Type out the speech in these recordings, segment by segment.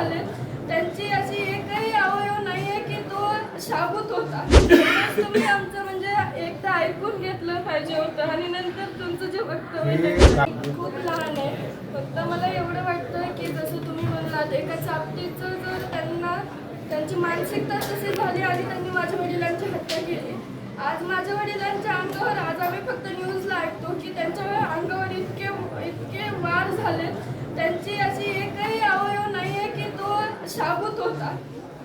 झाले. त्यांची अशी एकही अवयव नाहीये की तो शाबूत होता. तुम्ही आमचं म्हणजे एकदा ऐकून घेतलं पाहिजे होतं आणि नंतर तुमचं जे वक्तव्य खूप लहान आहे. फक्त मला एवढं वाटतं की जसं तुम्ही म्हणलात एका चापटीचं जर त्यांना त्यांची मानसिकता तशी झाली आणि त्यांनी माझ्या वडिलांची हत्या केली. आज माझ्या वडिलांच्या अंगावर आज आम्ही फक्त न्यूजला ऐकतो की त्यांच्या शाबूत होता.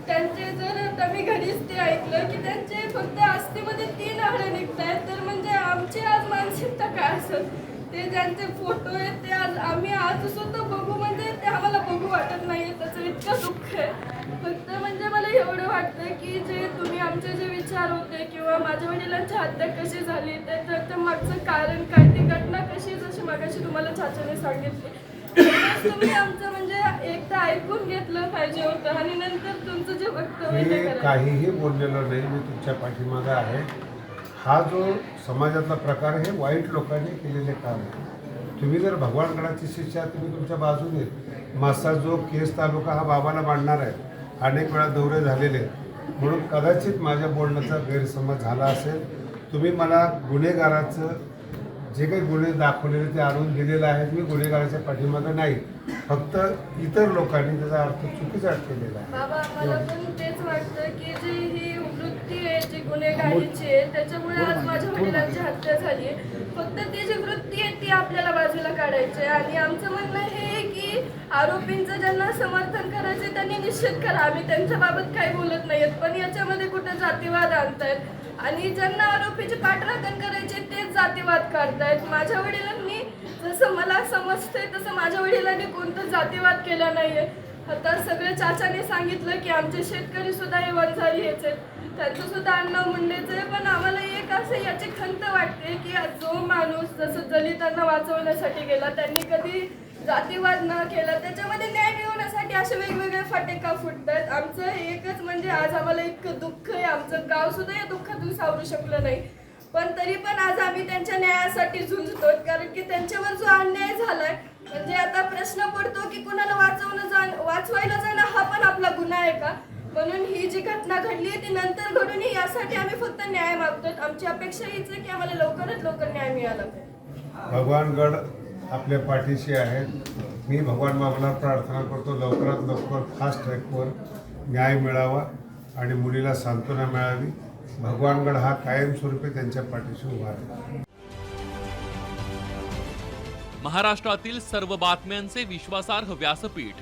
त्यांचे जर आता मी घरीच ते ऐकलं की त्यांचे फक्त आस्थेमध्ये तीन हाडं निघतायत तर म्हणजे आमची आज मानसिकता काय असेल? ते ज्यांचे फोटो आहेत ते आज आम्ही आज सुद्धा बघू म्हणजे ते आम्हाला बघू वाटत नाही त्याचं इतकं दुःख आहे. फक्त म्हणजे मला एवढं वाटतं की जे तुम्ही आमचे जे विचार होते किंवा माझ्या वडिलांची हत्या कशी झाली ते त्याच्या मागचं कारण काय ती घटना कशी जशी मागाशी तुम्हाला चाचाने सांगितली तुम्ही आमचं म्हणजे एकदा ऐकून घेतलं पाहिजे होतं आणि नंतर तुमचं जे वक्तव्य ते करायचं. काहीही बोललेलं नाही मी तुमच्या पाठीमागं आहे. हा जो समाजातला प्रकार आहे हे वाईट लोकांनी केलेले काम आहे. तुम्ही जर भगवानगडाची शिष्या तुम्ही तुमच्या बाजूने मासा जो केस तालुका हा बाबाला मांडणार आहे अनेक वेळा दौरे झालेले आहेत. म्हणून कदाचित माझ्या बोलण्याचा गैरसमज झाला असेल. तुम्ही मला गुन्हेगाराचं जे काही गुन्हे दाखवलेले ते आणून दिलेलं आहे मी गुन्हेगाराच्या पाठीमागं नाही. फक्त इतर लोकांनी त्याचा अर्थ चुकीचा केलेला आहे. बाबा मला पण तेच वाटतं की जी ही वृत्ती आहे जी गुन्हेगारीची आहे त्याच्यामुळे आज माझ्या वडिलांची हत्या झाली आहे. फक्त ती जी वृत्ती आहे ती आपल्याला बाजूला काढायची आणि आमचं म्हणणं हे की आरोपींचं ज्यांना समर्थन करायचं त्यांनी निश्चित करा. आम्ही त्यांच्याबाबत काही बोलत नाहीत पण याच्यामध्ये कुठं जातीवाद आणतायत? आणि ज्यांना आरोपीची पाठराखण करायची तेच जातीवाद काढतायत. माझ्या वडिलांनी जसं मला समजतंय तसं माझ्या वडिलांनी कोणतं जातीवाद केला नाहीये. आता सगळ्या चाचाने सांगितलं की आमचे शेतकरी सुद्धा हे वंजारी हेच आहेत. त्यांचं सुद्धा अन्न मुंडेच आहे पण आम्हाला एक असं याची खंत वाटते की जो माणूस जसं दलितांना वाचवण्यासाठी गेला त्यांनी कधी जातीवाद न केला त्याच्यामध्ये न्याय मिळवण्यासाठी असे वेगवेगळे फाटे का फुटतात. आमचं एकच म्हणजे आज आम्हाला इतकं दुःख आहे आमचं गाव सुद्धा या दुःखातून सावरू शकलं नाही. पण तरी पण आज आम्ही त्यांच्या न्यायासाठी झुंजतो कारण की त्यांच्यावर जो अन्याय झालाय म्हणजे आता प्रश्न पडतो की कुणाला वाचवणं जाण वाचवायला जाणं हा पण आपला गुन्हा आहे का? म्हणून ही जी घटना घडली आहे ती नंतर घडून यासाठी आम्ही फक्त न्याय मागतो आमची अपेक्षा हीच आहे की आम्हाला लवकरात लवकर न्याय मिळाला पाहिजे. भगवानगड आपल्या पाठीशी आहेत मी भगवान बाबाला प्रार्थना करतो. लवकरात लवकर फास्ट ट्रॅकवर न्याय मिळावा आणि मुलीला सांत्वना मिळावी. भगवानगड हा कायमस्वरूपी त्यांच्या पाठीशी उभा आहे महाराष्ट्रातील सर्व बातम्यांचे विश्वासार्ह व्यासपीठ